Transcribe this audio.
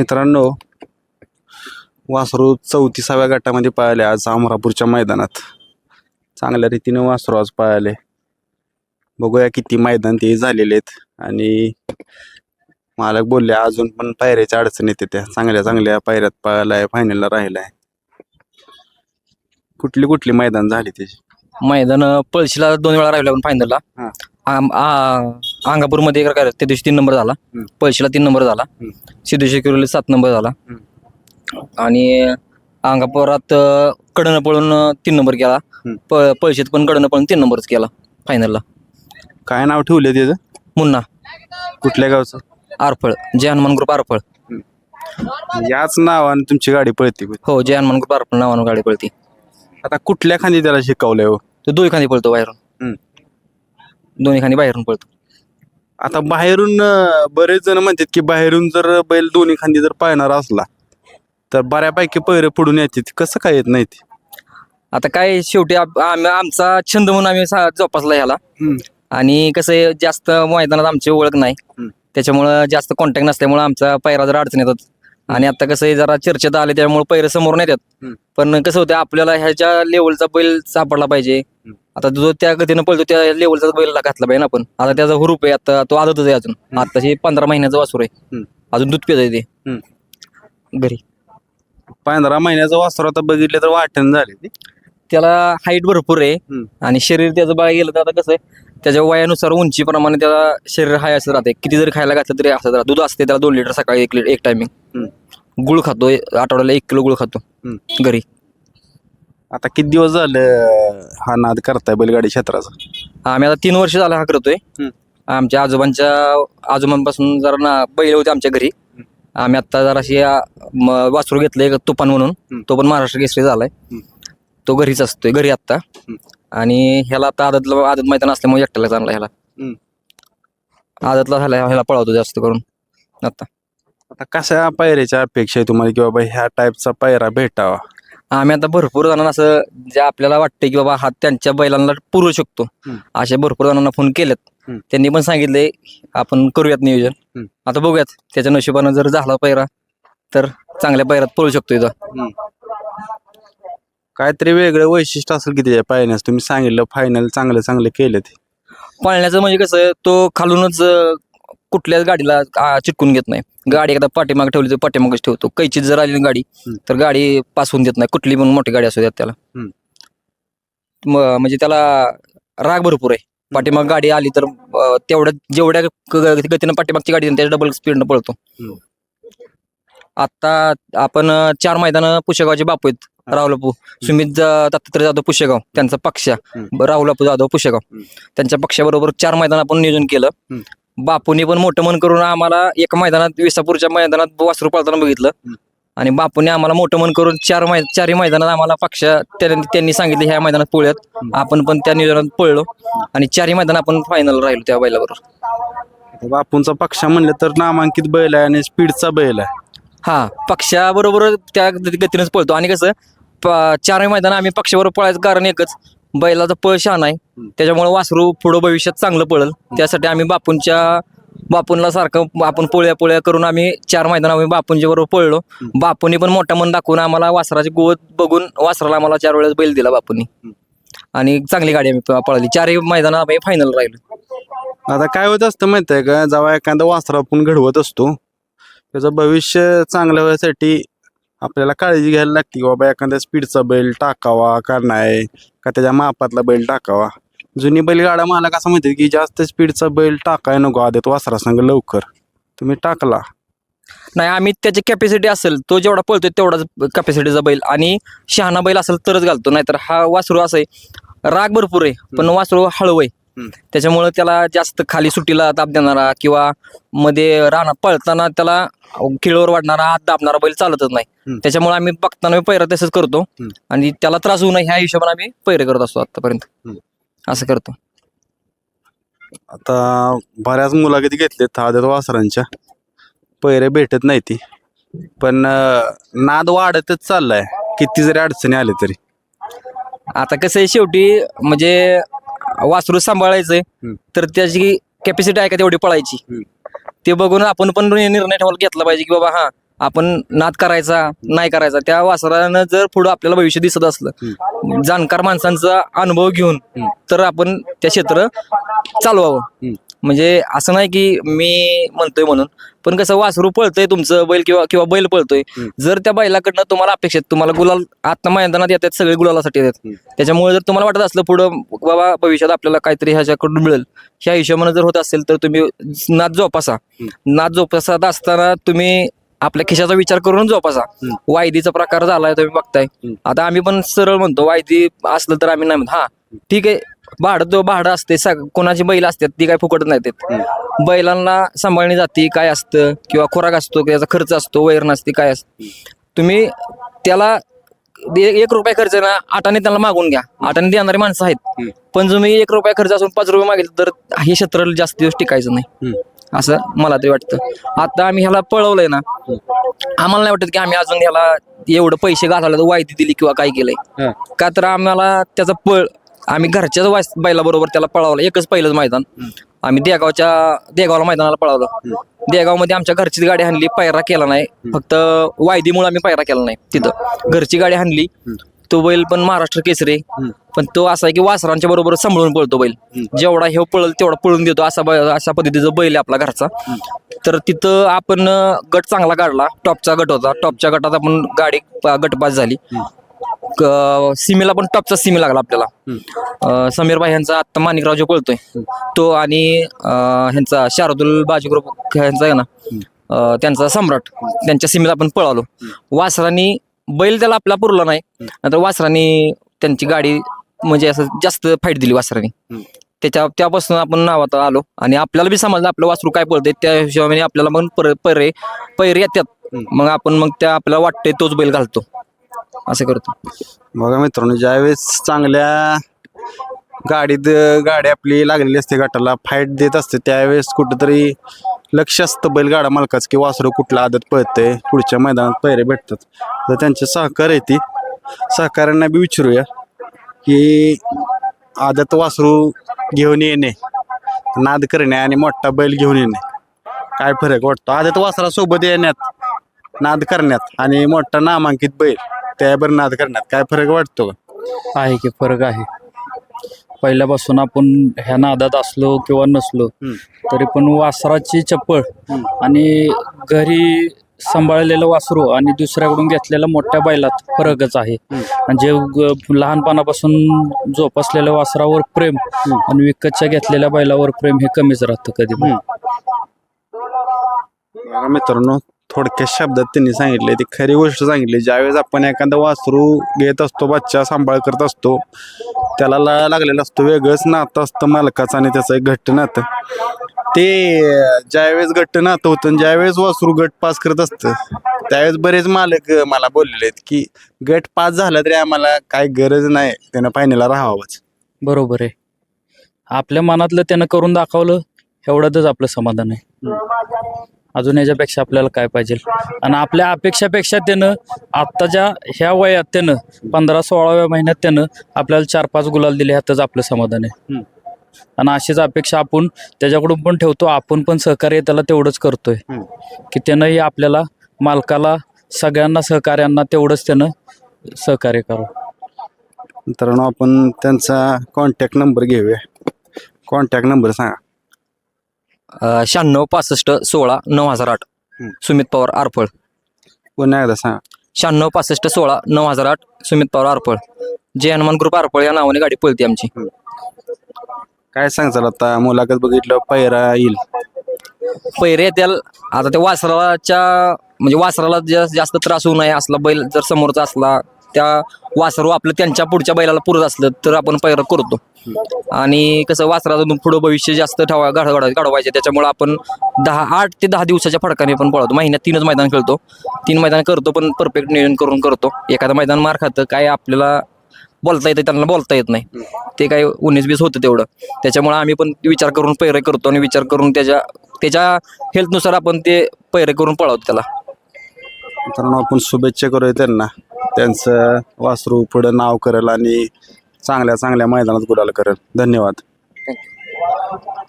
मित्रांनो वासरू चौतीसाव्या गटामध्ये पळाले आज अमरापूरच्या मैदानात. चांगल्या रीतीने वासरू आज पळाले. बघूया किती मैदान ते झालेले आहेत. आणि मालक बोलले अजून पण पायऱ्याच्या अडचण येते त्या. चांगल्या चांगल्या पायऱ्यात पळालाय फायनलला राहिलाय. कुठली कुठली मैदान झाली त्याची? मैदान पळशीला दोन वेळा राहिला पण फायनलला हा. अंगापूरमध्ये एक काय त्या दिवशी तीन नंबर झाला. हम्म. पळशीला तीन नंबर झाला. हम्म. सिद्धेश्वर किरोली सात नंबर झाला. आणि अंगापुरात अं, कडनं पळून अं, तीन नंबर केला. हम्म. प पळशीत पण कडनं पळून तीन नंबरच केला. फायनलला काय नाव ठेवलं त्याचं? मुन्ना. कुठल्या गावचं? आरफळ. जय हनुमान ग्रुप आरफळ. याच नावाने तुमची गाडी पळते हो जय हनुमान ग्रुप आरफळ नावानं गाडी पळती. आता कुठल्या खांदी त्याला शिकवलंय हो? तो दोन्ही खांदी पळतो बाहेरून. हम्म. दोन्ही खांदी बाहेरून पळतो. आता बाहेरून अं, बरेच जण म्हणतात की बाहेरून जर बैल दोन्ही खांदी जर पाळणार असला तर बऱ्यापैकी पैरे पडून येतात. कसं काय येत नाही ते? आता काय शेवटी आप- आमचा छंद म्हणून आम्ही सा- जोपासला ह्याला. आणि कसं आहे, जास्त मैदानात आमची ओळख नाही. हम्म. त्याच्यामुळं जास्त कॉन्टॅक्ट नसल्यामुळे आमचा पैरा जरा अडचण येतात आणि आता कसं आहे, जरा चर्चेत आले त्यामुळे पैरे समोर नाही येतात हम्म. पण कसं होतं आपल्याला ह्याच्या लेवलचा बैल सापडला पाहिजे. आता जो त्या गतीनं पळतो त्या लेवलचा बैल घातला पाहिजे ना आपण. आता त्याचा हुरूप आहे आता तो आदतच आहे अजून. हम्म. आता हे पंधरा महिन्याचं वासूर आहे. हम्म. अजून दूध पित ते. घरी. पंधरा महिन्याचं वासर आता बघितलं तर वाटण झाले ते. त्याला हाईट भरपूर आहे. हम्म. आणि शरीर त्याचं बघायला गेलं तर आता कसं आहे त्याच्या वयानुसार उंचीप्रमाणे त्याला शरीर हाय असं राहते किती जरी खायला घातलं तरी असं राहतं. दूध असते त्याला दोन लिटर सकाळी एक लिटर एक टायमिंग गुळ खातो आठवड्याला एक किलो गुळ खातो. घरी. आता किती दिवस झालं हा नाद करताय बैलगाडी क्षेत्राचा? आम्ही आता तीन वर्ष झालं हा करतोय. आमच्या आजोबांच्या आजोबांपासून जरा ना बैल होते आमच्या घरी. आम्ही आता जराशी वासरू घेतलंय तुफान म्हणून. तो पण महाराष्ट्र केसरी झालाय. तो घरीच असतोय घरी आत्ता. आणि ह्याला आता आदतला आदत मैदान असल्यामुळे एकट्याला चांगला ह्याला. हम्म. आदतला झाला ह्याला पळवतो जास्त करून. आता. आता कशा पायऱ्याच्या अपेक्षा आहे तुम्हाला की बाबा ह्या टाईपचा पायरा भेटावा? आम्ही आता भरपूर जणांना असं जे आपल्याला वाटतं की बाबा हा त्यांच्या बैलांना पुरू शकतो. हम्म. अशा भरपूर जणांना फोन केलेत. हम्म. त्यांनी पण सांगितले आपण करूयात नियोजन. हम्म. आता बघूयात त्याच्या नशिबानं जर झाला पैरा तर चांगल्या पैरात पळू शकतो इथं. काहीतरी वेगळं वैशिष्ट्य असेल की त्याच्या पायण्यास तुम्ही सांगितलं फायनल चांगलं चांगलं केलं ते. पळण्याचं म्हणजे कसं तो खालूनच अं, कुठल्याच गाडीला आ, चिटकून घेत नाही. गाडी एकदा पाठीमाग ठेवली तर पाठीमागच ठेवतो. कैचीत जर आली ना गाडी हम्म. तर गाडी पास होऊन देत नाही. कुठली पण मोठी गाडी असू द्यात त्याला. हम्म. म- म्हणजे त्याला राग भरपूर आहे. पाठीमाग गाडी आली तर अं, तेवढ्या जेवढ्या ग- ग- गतीनं पाठीमागची गाडी त्याच्या डबल स्पीडनं पळतो. हम्म. आता आपण अं, चार मैदान पुशेगावचे बापू आहेत. राहुलपू सुमित ज- दत्तात्रय जाधव पुशेगाव त्यांचा पक्ष हम्म. राहुलपू जाधव पुशेगाव हम्म. त्यांच्या पक्षाबरोबर चार मैदान आपण नियोजन केलं हम्म. बापूनी पण मोठं मन करून आम्हाला एका मैदानात विसापूरच्या मैदानात वासरू पळताना बघितलं हम्म. आणि बापूने आम्हाला मोठं मन करून चार मै चारही मैदानात आम्हाला पक्ष त्यांनी त्यांनी सांगितले ह्या मैदानात पळूयात हम्म. आपण पण त्या नियोजनात पळलो आणि चारही मैदान आपण फायनल राहिलो त्या बैलाबरोबर आता बापूंचा पक्ष म्हणलं तर नामांकित बैल आहे आणि स्पीडचा बैल आहे हा पक्षाबरोबर त्या गतीनेच पळतो. आणि कसं चारही मैदान आम्ही पक्षाबरोबर पळायचं कारण एकच बैलाचा पळ शहाणा आहे. त्याच्यामुळे वासरू पुढं भविष्यात चांगलं पळल. त्यासाठी आम्ही बापूंच्या बापूंला सारखं आपण पोळ्या पोळ्या करून आम्ही चार मैदान आम्ही बापूंच्या बरोबर पळलो बापूंनी पण मोठा मन दाखवून आम्हाला वासराची गोवत बघून वासराला आम्हाला चार वेळेस बैल दिला बापूंनी. आणि चांगली गाडी आम्ही पळाली. चारही मैदान आम्ही फायनल राहिलो. आता काय होत असतं माहिती आहे का जेव्हा एखादा वासर आपण घडवत असतो त्याचं भविष्य चांगलं व्हायसाठी आपल्याला काळजी घ्यायला लागते की बाबा एखाद्या स्पीडचा बैल टाकावा का नाही? का त्याच्या मापातला बैल टाकावा? जुनी बैलगाडा मला कसं माहिती की जास्त स्पीडचा बैल टाकाय नको आदेत वासरा संग लवकर. तुम्ही टाकला. नाही आम्ही त्याची कॅपॅसिटी असेल तो जेवढा पळतोय तेवढाच कॅपॅसिटीचा बैल. आणि शहाणा बैल असेल तरच घालतो नाहीतर हा वासरू असं आहे राग भरपूर आहे पण वासरू हळवं आहे. त्याच्यामुळे त्याला जास्त खाली सुट्टीला ताप देणारा किंवा मध्ये राहणार पळताना त्याला खिळवर वाढणारा हात दाबणारा बैल चालतच नाही. त्याच्यामुळे आम्ही बघताना पैरा तसंच करतो. आणि त्याला त्रास होऊ नये ह्या हिशोबाने आम्ही पैरे करत असतो आतापर्यंत. असं करतो. आता बऱ्याच मुलाखती घेतलेत आदेत वासरांच्या. पैरे भेटत नाही ती. पण नाद वाढतच चाललाय. किती जरी अडचणी आले तरी. आता कसं आहे शेवटी म्हणजे वासरू सांभाळायचंय. तर त्याची कॅपॅसिटी आहे का तेवढी पळायची. ते बघून आपण पण निर्णय ठेवायला घेतला पाहिजे की बाबा हा आपण नाद करायचा नाही करायचा. त्या वासरानं जर पुढं आपल्याला भविष्य दिसत असलं जाणकार माणसांचा अनुभव घेऊन तर आपण त्या क्षेत्र चालवावं. म्हणजे असं नाही की मी म्हणतोय म्हणून पण कसं वासरू पळतंय तुमचं बैल किंवा किंवा बैल पळतोय. जर त्या बैलाकडनं तुम्हाला अपेक्षित तुम्हाला गुलाल आता मैदानात येतात सगळे गुलालासाठी येतात. त्याच्यामुळे जर तुम्हाला वाटत असलं पुढं बाबा भविष्यात आपल्याला काहीतरी ह्याच्याकडून मिळेल. ह्या हिशोबाने जर होत असेल तर तुम्ही नाद जोपासा. नाद जोपासत असताना तुम्ही आपल्या खिशाचा विचार करून जोपासा. वायदीचा प्रकार झालाय तुम्ही बघताय. आता आम्ही पण सरळ म्हणतो वायदी असलं तर आम्ही नाही म्हणतो. हा ठीक आहे. भाडं तो भाडं असते सग- कोणाची बैल असतात ती काय फुकट नाही देत बैलांना सांभाळणी जाती काय असतं किंवा खुराक असतो त्याचा खर्च असतो वैर नसते काय असतं. तुम्ही त्याला ए- एक रुपया खर्च ना आठाने त्याला मागून घ्या. आठाने देणारी माणसं आहेत. पण तुम्ही एक रुपया खर्च असून पाच रुपये मागितले तर हे क्षेत्र जास्त दिवस टिकायचं नाही. असं मला तरी वाटतं. आता आम्ही ह्याला पळवलंय ना आम्हाला नाही वाटत की आम्ही अजून ह्याला एवढं पैसे घालायला वायदी दिली किंवा काय केलंय. का तर आम्हाला त्याचा पळ आम्ही घरच्याच वास बैलाबरोबर त्याला पळावलं. एकच पहिलंच मैदान. आम्ही देगावच्या देगावला मैदानाला पळावलं. देगावमध्ये आमच्या घरचीच गाडी आणली पायरा केला नाही. फक्त वायदीमुळे आम्ही पायरा केला नाही तिथं. घरची गाडी आणली तो बैल पण महाराष्ट्र केसरी. पण तो असा आहे की वासरांच्या बरोबर सांभाळून पळतो बैल. जेवढा हे पळल तेवढा पळून देतो असा अशा पद्धतीचा बैल आहे आपला घरचा. तर तिथं आपण गट चांगला काढला. टॉपचा गट होता. टॉपच्या गटात आपण गाडी गटबाज गटपास झाली. क- सीमेला पण टॉपचा सीमे लागला आपल्याला. समीर भाई यांचा आत्ता माणिकराव जो पळतोय तो आणि अं, ह्यांचा शारदुल बाजी ग्रुप ह्यांचा आहे ना अं, त्यांचा सम्राट त्यांच्या सीमेला आपण पळालो. वासरांनी बैल त्याला आपला पुरला नाही. नंतर वासरांनी त्यांची गाडी म्हणजे असं जास्त फाईट दिली वासरांनी. त्याच्या त्यापासून आपण नावात आलो आणि आपल्याला बी समजलं आपलं वासरू काय पळतंय त्या हिशोबाने आपल्याला पण पर पैरे पैरे येतात मग आपण मग त्या आपल्याला वाटतंय तोच बैल घालतो. असं करतो. बघा मित्रांनो ज्यावेळेस चांगल्या गाडीत गाडी आपली लागलेली असते गटाला फाईट देत असते त्यावेळेस कुठंतरी लक्ष असतं बैलगाडा मालकाच की वासरू कुठला आदत पळतंय पुढच्या मैदानात पैरे भेटतात. तर त्यांचे सहकार्य ती. सहकाऱ्यांना बी विचारूया की आदत वासरू घेऊन येणे नाद करणे आणि मोठा बैल घेऊन येणे. काय फरक वाटतो? आदत वासरासोबत येण्यात नाद करण्यात आणि मोठा नामांकित बैल. त्यावर नाद करण्यात काय फरक वाटतो का? आहे की फरक आहे. पहिल्यापासून आपण ह्या नादात असलो किंवा नसलो हम्म. तरी पण वासराची चप्पळ आणि घरी सांभाळलेलं वासरू आणि दुसऱ्याकडून घेतलेल्या मोठ्या बैलात फरकच आहे. आणि जे ग- लहानपणापासून जोपासलेल्या वासरावर प्रेम आणि विकतच्या घेतलेल्या बैलावर प्रेम हे कमीच राहतं कधी पण. बघा मित्रांनो थोडक्या शब्दात त्यांनी सांगितले ती खरी गोष्ट सांगितली. ज्यावेळेस आपण एखादा वासरू घेत असतो बच्चा सांभाळ करत असतो त्याला लळा लागलेला असतो वेगळंच नातं असतं मालकाचं आणि त्याचं एक घट्ट नातं. ते ज्यावेळेस घट्ट नातं होतं आणि ज्यावेळेस वासरू गट पास करत असतं त्यावेळेस बरेच मालक मला बोललेले आहेत की गट पास झाला तरी आम्हाला काय गरज नाही. त्यानं फायनलला राहावंच. बरोबर आहे. आपल्या मनातलं त्यानं करून दाखवलं एवढंच आपलं समाधान आहे. अजून याच्यापेक्षा आपल्याला काय पाहिजे? आणि आपल्या अपेक्षापेक्षा त्यानं आत्ताच्या ह्या वयात त्यानं पंधरा सोळाव्या महिन्यात त्यानं आपल्याला चार पाच गुलाल दिले ह्यातच आपलं समाधान आहे. आणि अशीच अपेक्षा आपण त्याच्याकडून पण ठेवतो आपण पण सहकार्य त्याला तेवढंच करतोय. की त्यानंही आपल्याला मालकाला सगळ्यांना सहकार्यांना तेवढंच त्यानं सहकार्य करावं. मित्रांनो आपण त्यांचा कॉन्टॅक्ट नंबर घेऊया. कॉन्टॅक्ट नंबर सांगा. शहाण्णव पासष्ट सोळा नऊ हजार आठ. सुमित पवार आरफळ पुन्हा एकदा सांगा. शहाण्णव पासष्ट सोळा नऊ हजार आठ सुमित पवार आरफळ जय हनुमान ग्रुप आरफळ या नावाने गाडी पळते आमची. काय सांगचाल आता? मुलाखत बघितलं पैरा येईल. पैरे येत्याल. आता त्या वासराच्या म्हणजे वासराला जा- जास्त त्रास होऊ नये असला बैल जर समोरचा असला त्या वासरू आपलं त्यांच्या पुढच्या बैलाला पुरत असलं तर आपण पैर करतो. आणि कसं वासराचं पुढं भविष्य जास्त ठेवा गाढ गाढ त्याच्यामुळे आपण दहा आठ ते दहा दिवसाच्या फडकाने पण पळवतो महिन्यात तीनच मैदान खेळतो. तीन मैदान करतो पण परफेक्ट नियोजन करून करतो. एखादं मैदान मार खातं काय आपल्याला बोलता येतं त्यांना बोलता येत नाही. ते काय उन्नीस बीस होतं तेवढं. त्याच्यामुळे आम्ही पण विचार करून पैरे करतो आणि विचार करून त्याच्या त्याच्या हेल्थनुसार आपण ते पैरे करून पळवतो त्याला. मित्रांनो आपण शुभेच्छा करूया त्यांना. त्यांचं वासरू पुढं नाव करेल आणि चांगल्या चांगल्या मैदानात गुलाल करेल. धन्यवाद.